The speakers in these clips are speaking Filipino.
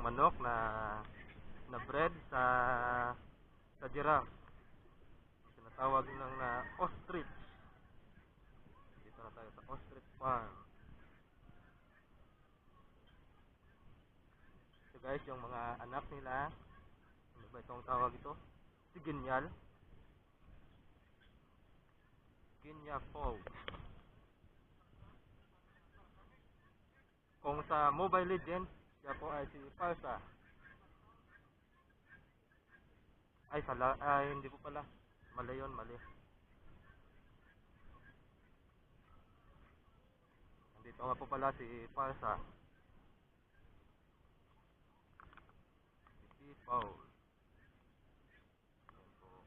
manok na na bread sa sa giraffe. Tinatawag lang na ostrich. Dito na tayo sa ostrich farm. So guys, yung mga anak nila, ano ba itong tawag ito? Si Ginyal. Ginya Falls. Kung sa Mobile Legends, siya po ay si Parsa. Ay, sala, ay, hindi po pala. Mali yun, mali. Nandito nga po pala si Parsa. Si Paul. Yan po.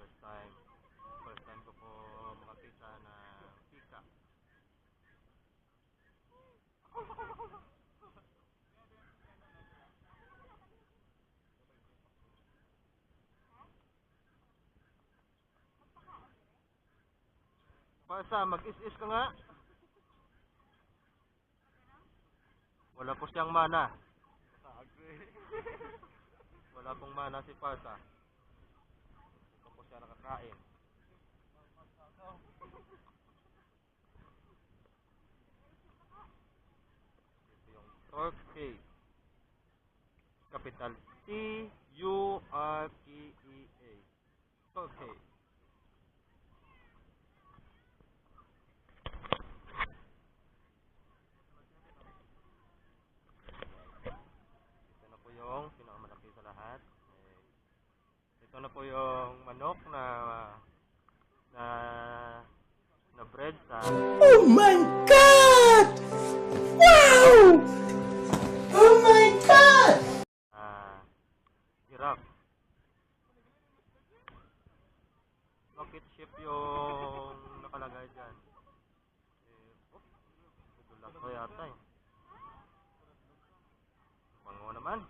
First time. First time ko po makakita na pika. Parsa, mag-is-is ka nga. Wala po siyang mana. Wala pong mana si Parsa. Ito po siya nakakain. Ito yung Turkey. Capital T-U-R-K-E-A. Turkey. Ito na po yung pinakamalaki sa lahat. Eh, ito na po yung manok na na na bread sa Oh my god! Wow! Oh my god! ah giraffe. Rocket ship yung nakalagay dyan. Eh, oh, nadulas ko yata eh. Bango naman.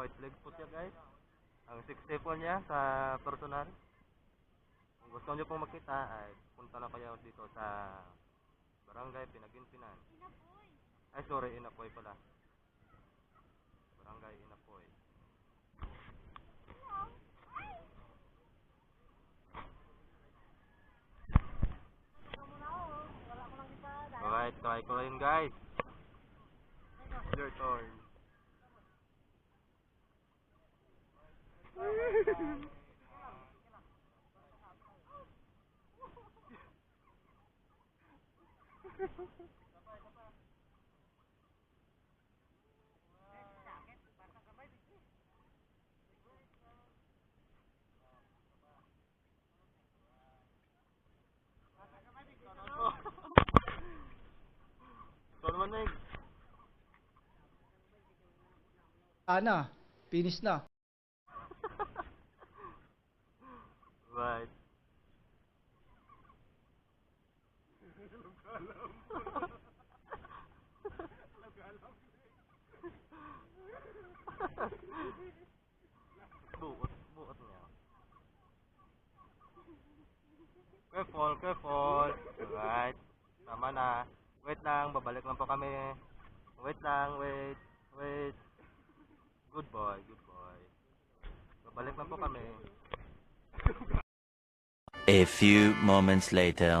White leg po siya guys. Ang six staple niya sa personal. Kung gusto niyo pong makita ay punta na kayo dito sa Barangay Pinaginpinan. Ay sorry, Inapoy pala. Barangay Inapoy. Alright, try ko rin guys. Your turn. Ito naman eh. Ana, finish na. Buot, buot niya. Careful, careful. Right. Tama na. Wait lang, babalik lang po kami. Wait lang, wait, wait. Good boy, good boy. Babalik lang po kami. A few moments later.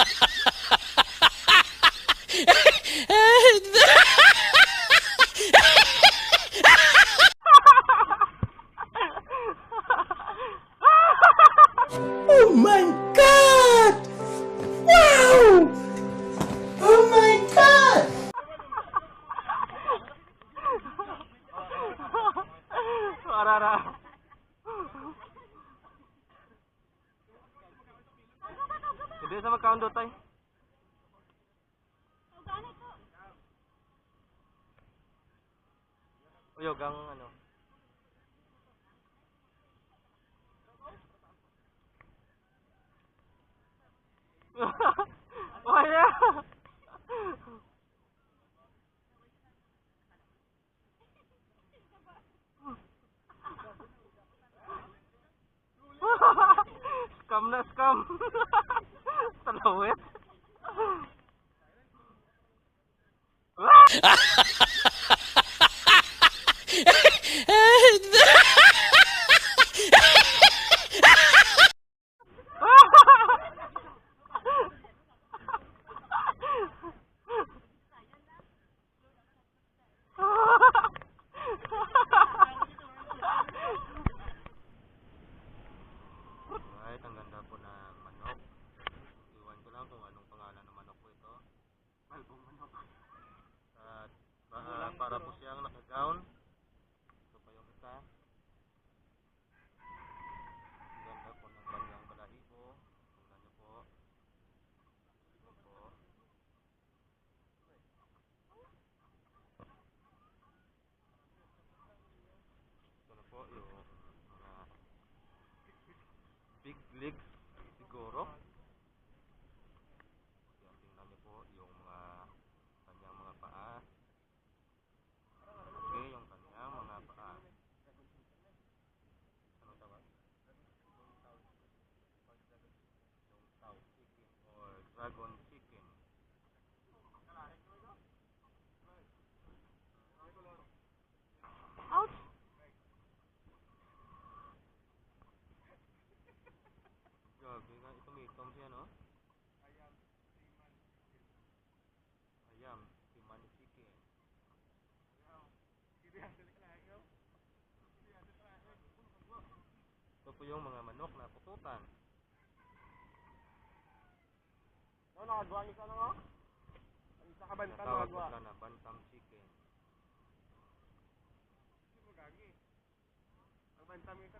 Hindi sa magkaundo tay. Uyog ang ano. Wala. scam na scam. with. Po yung big legs siguro. Yan, tingnan niyo po yung mga kanyang mga paa. Okay, yung kanyang mga paa. Ano tawag? Yung chicken or dragon chicken. Ouch! Grabe nga, ito may itom siya, no? Ayam, timan chicken. Ito po yung mga manok na pututan. No, nakagawa niyo sa ano nga? Ang Sa kabantan Tinatawag po nakagawa. sila na bantam chicken. Ang bantam yung